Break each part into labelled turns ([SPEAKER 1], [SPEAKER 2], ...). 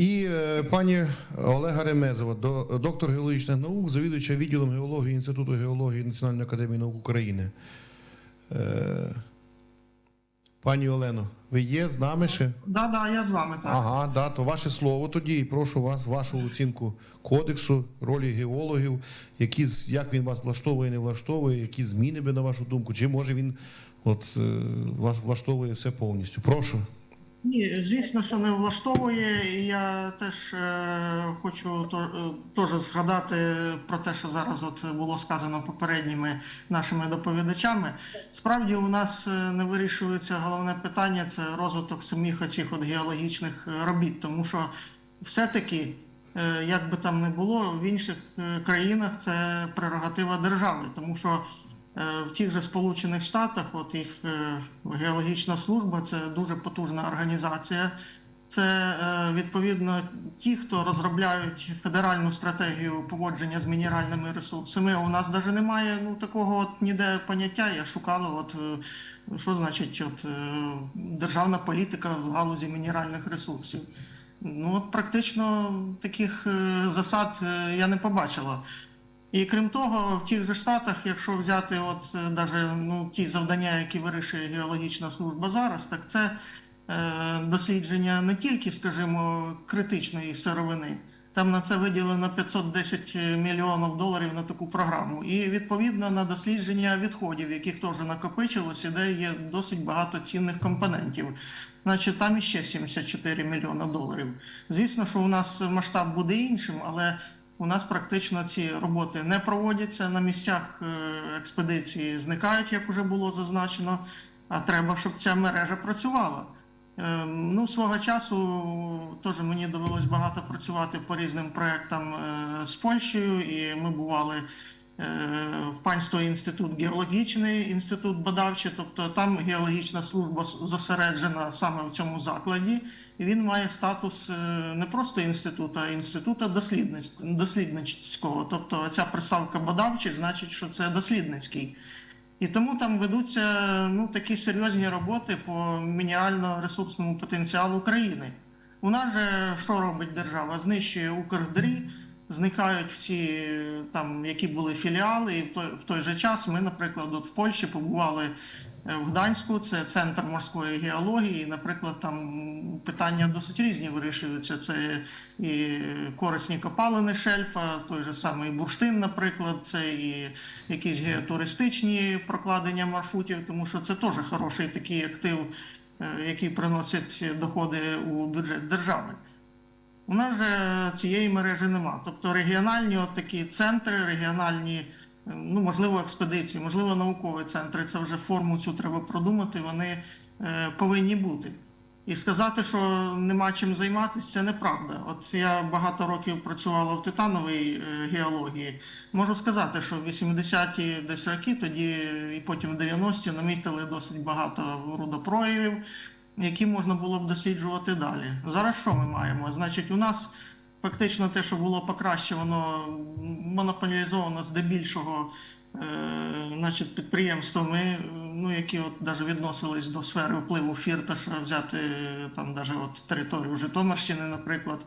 [SPEAKER 1] І е, пані Олега Ремезова, доктор геологічних наук, завідувача відділом геології Інституту геології Національної академії наук України. Е, Пані Олено, ви є з нами ще?
[SPEAKER 2] Да, да, я з вами так.
[SPEAKER 1] Ага, да, то ваше слово тоді і прошу вас, вашу оцінку кодексу, ролі геологів, які, як він вас влаштовує, не влаштовує, які зміни би на вашу думку, чи може він от, е, вас влаштовує все повністю. Прошу.
[SPEAKER 2] Ні, звісно, що не влаштовує. Я теж е, хочу е, теж згадати про те, що зараз от було сказано попередніми нашими доповідачами. Справді у нас е, не вирішується головне питання це розвиток самих оцих от геологічних е, робіт, тому що все-таки. Як би там не було, в інших країнах це прерогатива держави, тому що В тих же Сполучених Штатах, от їх е, геологічна служба це дуже потужна організація. Це е, відповідно ті, хто розробляють федеральну стратегію поводження з мінеральними ресурсами. У нас навіть немає ну такого от ніде поняття. Я шукала, от е, що значить от, е, державна політика в галузі мінеральних ресурсів. Ну от практично таких е, засад е, я не побачила. І крім того, в тих же штатах, якщо взяти от е, даже ну ті завдання, які вирішує геологічна служба зараз, так це е, дослідження не тільки, скажімо, критичної сировини. Там на це виділено 510 мільйонів доларів на таку програму, і відповідно на дослідження відходів, яких теж накопичилося, де є досить багато цінних компонентів. Значить, там іще 74 мільйони доларів. Звісно, що у нас масштаб буде іншим, але у нас практично ці роботи не проводяться на місцях е, експедиції, зникають, як вже було зазначено. А треба, щоб ця мережа працювала. Е, Ну, свого часу теж мені довелось багато працювати по різним проектам е, з Польщею, і ми бували в панство інститут геологічний, інститут badавчий, тобто там геологічна служба зосереджена саме в цьому закладі, і він має статус е, не просто інституту, а інституту дослідницького. Тобто ця приставка badавчий значить, що це дослідницький. І тому там ведуться ну, такі серйозні роботи по мінерально-ресурсному потенціалу країни. У нас же що робить держава? Знищує Укрдрі, зникають всі там, які були філіали, і в той, в той же час ми, наприклад, от в Польщі побували е, в Гданську, це центр морської геології. Наприклад, там питання досить різні вирішуються. Це і корисні копалини шельфа, той же самий бурштин, наприклад, це і якісь геотуристичні прокладення маршрутів, тому що це теж хороший такий актив, е, який приносить доходи у бюджет держави. У нас же цієї мережі нема. Тобто регіональні от такі центри, регіональні, ну можливо, експедиції, можливо, наукові центри. Це вже форму цю треба продумати. Вони е, повинні бути. І сказати, що нема чим займатися, це неправда. От я багато років працювала в титановій е, геології. Можу сказати, що в 80-ті десь роки, тоді і потім в 90-ті намітили досить багато рудопроявів, які можна було б досліджувати далі. Зараз що ми маємо? Значить, у нас фактично те, що було покращено, монополізовано здебільшого е, значить, підприємствами, ну, які от навіть відносились до сфери впливу Фірташа, взяти е, там навіть от територію Житомирщини, наприклад.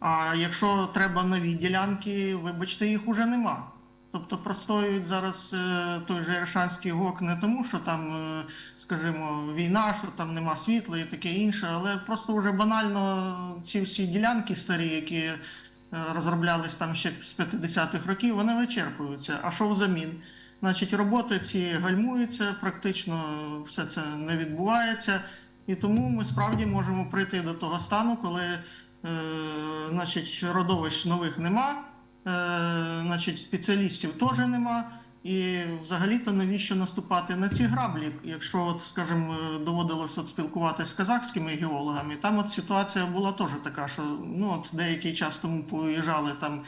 [SPEAKER 2] А якщо треба нові ділянки, вибачте, їх уже нема. Тобто простоюють зараз е, той же Іршанський гок не тому, що там, е, скажімо, війна, що там нема світла і таке інше, але просто вже банально ці всі ділянки старі, які е, розроблялись там ще з 50-х років, вони вичерпуються. А що взамін? Значить, роботи ці гальмуються, практично все це не відбувається. І тому ми справді можемо прийти до того стану, коли е, значить, родовищ нових нема, значить, спеціалістів теж нема. І взагалі-то навіщо наступати на ці граблі? Якщо, от, скажімо, доводилось от спілкуватися з казахськими геологами, там от ситуація була теж така, що ну, от деякий час тому поїжджали там,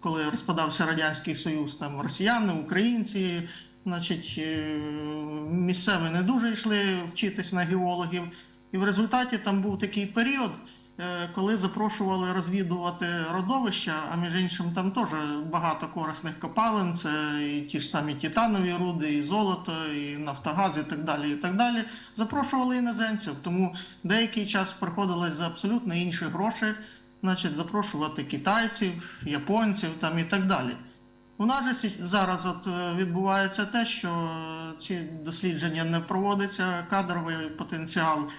[SPEAKER 2] коли розпадався Радянський Союз, там росіяни, українці, значить, е, місцеві не дуже йшли вчитись на геологів. І в результаті там був такий період, е, коли запрошували розвідувати родовища, а між іншим там теж багато корисних копалин, це і ті ж самі титанові руди, і золото, і нафтогаз, і так далі. і так далі. Запрошували іноземців. Тому деякий час приходилось за абсолютно інші гроші значить, запрошувати китайців, японців там і так далі. У нас же зараз от е, відбувається те, що е, ці дослідження не проводяться, кадровий потенціал е,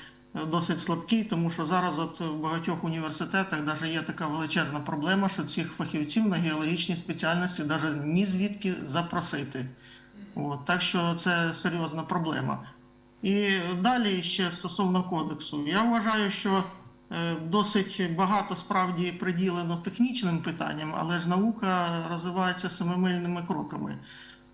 [SPEAKER 2] досить слабкий, тому що зараз от в багатьох університетах навіть є така величезна проблема, що цих фахівців на геологічній спеціальності навіть ні звідки запросити. От, так що це серйозна проблема. І далі ще стосовно кодексу. Я вважаю, що е, досить багато справді приділено технічним питанням, але ж наука розвивається семимильними кроками.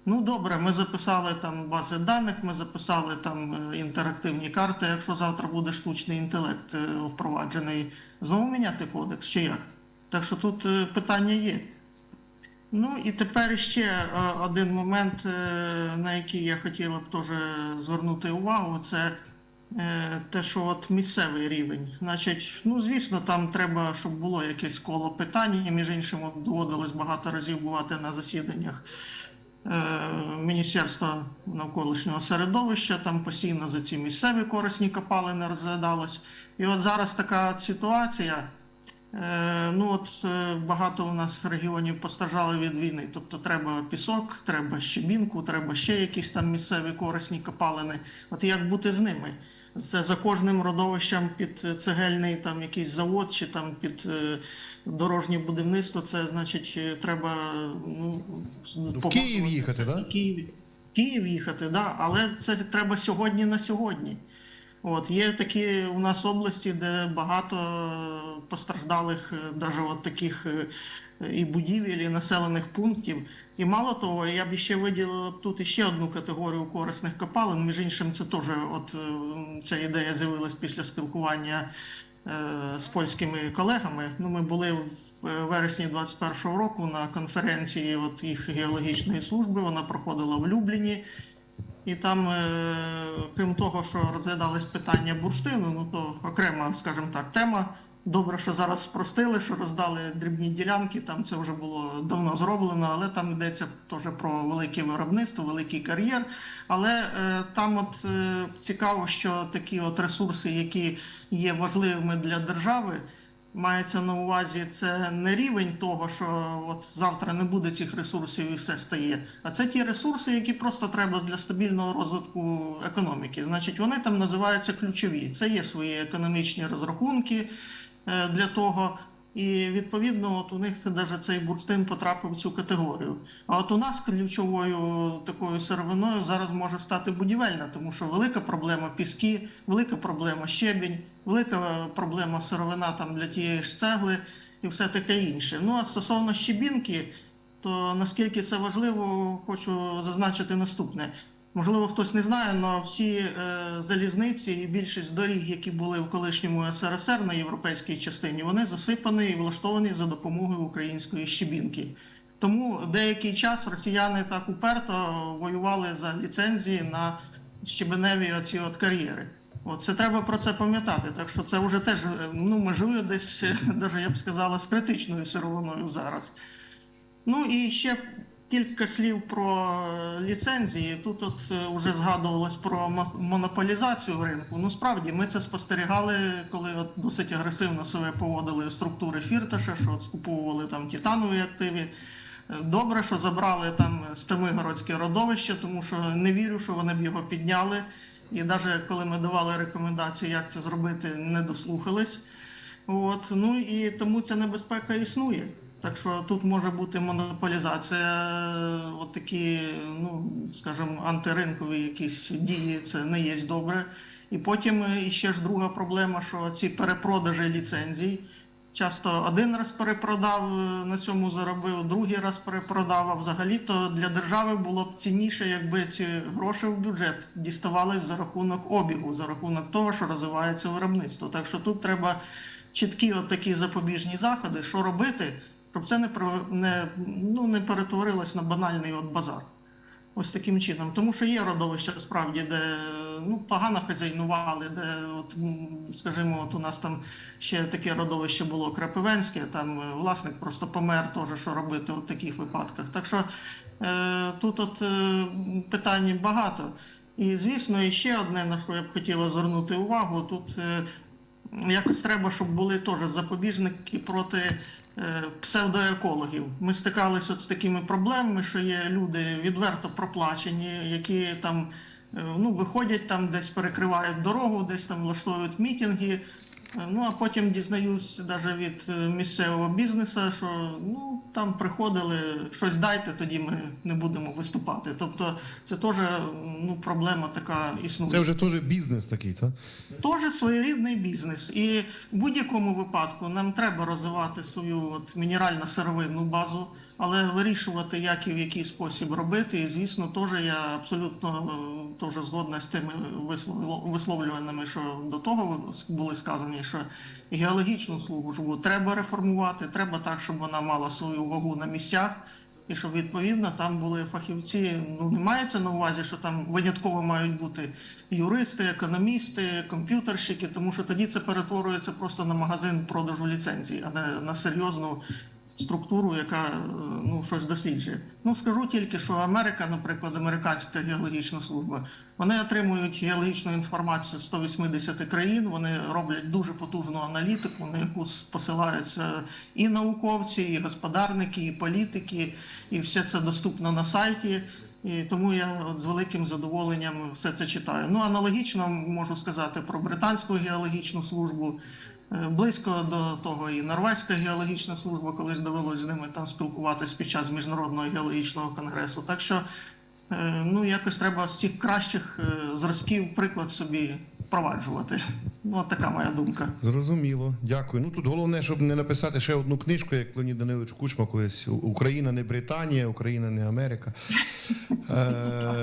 [SPEAKER 2] Ну добре, ми записали там бази даних, ми записали там е, інтерактивні карти. Якщо завтра буде штучний інтелект е, впроваджений, знову міняти кодекс чи як? Так що тут е, питання є. Ну і тепер ще один момент, на який я хотіла б теж звернути увагу, це те, що от місцевий рівень. Значить, ну звісно, там треба, щоб було якесь коло питань. Між іншим, доводилось багато разів бувати на засіданнях Міністерства навколишнього середовища. Там постійно за ці місцеві корисні копалини розглядалось. І от зараз така ситуація. Е, Ну от е, багато у нас регіонів постраждали від війни. Тобто треба пісок, треба щебінку, треба ще якісь там місцеві корисні копалини. От як бути з ними? Це за кожним родовищем під цегельний там якийсь завод чи там під е, дорожнє будівництво. Це значить е, треба ну,
[SPEAKER 1] В Київ їхати, да?
[SPEAKER 2] Київ, Київ їхати, да, але це треба сьогодні на сьогодні. От є такі у нас області, де багато е, постраждалих, навіть от таких е, і будівель, і населених пунктів. І мало того, я б ще виділила б тут іще одну категорію корисних копалин. Між іншим, це теж от е, ця ідея з'явилась після спілкування е, з польськими колегами. Ну, ми були в е, вересні 21-го року на конференції от їх геологічної служби. Вона проходила в Любліні. І там, е, крім того, що розглядались питання бурштину, ну то окрема, скажімо так, тема. Добре, що зараз спростили, що роздали дрібні ділянки. Там це вже було давно зроблено, але там йдеться теж про велике виробництво, великий кар'єр. Але е, там от е, цікаво, що такі от ресурси, які є важливими для держави, Мається на увазі це не рівень того, що от завтра не буде цих ресурсів і все стає. А це ті ресурси, які просто треба для стабільного розвитку економіки. Значить, вони там називаються ключові. Це є свої економічні розрахунки для того. І відповідно, от у них навіть цей бурштин потрапив в цю категорію. А от у нас ключовою такою сировиною зараз може стати будівельна, тому що велика проблема піски, велика проблема щебінь, велика проблема сировина там для тієї ж цегли і все таке інше. Ну а стосовно щебінки, то наскільки це важливо, хочу зазначити наступне. Можливо, хтось не знає, але всі е, залізниці і більшість доріг, які були в колишньому СРСР на європейській частині, вони засипані і влаштовані за допомогою української щебінки. Тому деякий час росіяни так уперто воювали за ліцензії на щебеневі оці от кар'єри. От це треба про це пам'ятати. Так що це вже теж е, ну, межує десь, навіть я б сказала, з критичною сировиною зараз. Ну і ще кілька слів про е, ліцензії. Тут от е, вже згадувалось про мо- монополізацію ринку. Ну справді ми це спостерігали, коли от досить агресивно себе поводили структури Фірташа, що от скуповували там титанові активи. Е, Добре, що забрали там Стемигородське родовище, тому що не вірю, що вони б його підняли. І навіть коли ми давали рекомендації, як це зробити, не дослухались. От, ну і тому ця небезпека існує. Так що тут може бути монополізація, е, от такі, ну скажімо, антиринкові якісь дії, це не є добре. І потім е, іще ж друга проблема, що ці перепродажі ліцензій. Часто один раз перепродав, е, на цьому заробив, другий раз перепродав. А взагалі-то для держави було б цінніше, якби ці гроші в бюджет діставались за рахунок обігу, за рахунок того, що розвивається виробництво. Так що тут треба чіткі от такі запобіжні заходи, що робити, щоб це не не, ну, не перетворилось на банальний от базар. Ось таким чином. Тому що є родовища справді, де ну, погано хазяйнували, де, от, скажімо, от у нас там ще таке родовище було Крапивенське, там е, власник просто помер, теж що робити в таких випадках. Так що е, тут от, е, питань багато. І, звісно, і ще одне, на що я б хотіла звернути увагу, тут. Якось треба, щоб були теж запобіжники проти е, псевдоекологів. Ми стикалися з такими проблемами, що є люди відверто проплачені, які там е, ну, виходять там, десь перекривають дорогу, десь там влаштовують мітинги. Е, Ну а потім дізнаюсь навіть від е, місцевого бізнесу, що ну там приходили, щось дайте, тоді ми не будемо виступати. Тобто це теж ну, проблема така існує.
[SPEAKER 1] Це вже теж бізнес такий, так?
[SPEAKER 2] Теж своєрідний бізнес. І в будь-якому випадку нам треба розвивати свою от мінерально-сировинну базу, але вирішувати, як і в який спосіб робити. І звісно, теж я абсолютно е, теж згодна з тими вислов- висловлюваннями, що до того були сказані, що геологічну службу треба реформувати, треба так, щоб вона мала свою вагу на місцях. І щоб відповідно там були фахівці. Ну не мається на увазі, що там винятково мають бути юристи, економісти, комп'ютерщики, тому що тоді це перетворюється просто на магазин продажу ліцензій, а не на серйозну структуру, яка е, ну щось досліджує. Ну скажу тільки, що Америка, наприклад, американська геологічна служба, вони отримують геологічну інформацію з 180 країн. Вони роблять дуже потужну аналітику, на яку посилаються і науковці, і господарники, і політики, і все це доступно на сайті. І тому я от з великим задоволенням все це читаю. Ну аналогічно можу сказати про британську геологічну службу. Е, Близько до того і Норвезька геологічна служба, колись довелось з ними там спілкуватись під час міжнародного геологічного конгресу. Так що е, ну якось треба з цих кращих е, зразків приклад собі впроваджувати. Ну, от така моя думка.
[SPEAKER 1] Зрозуміло, дякую. Ну тут головне, щоб не написати ще одну книжку, як Леонід Данилович Кучма колись Україна не Британія, Україна не Америка.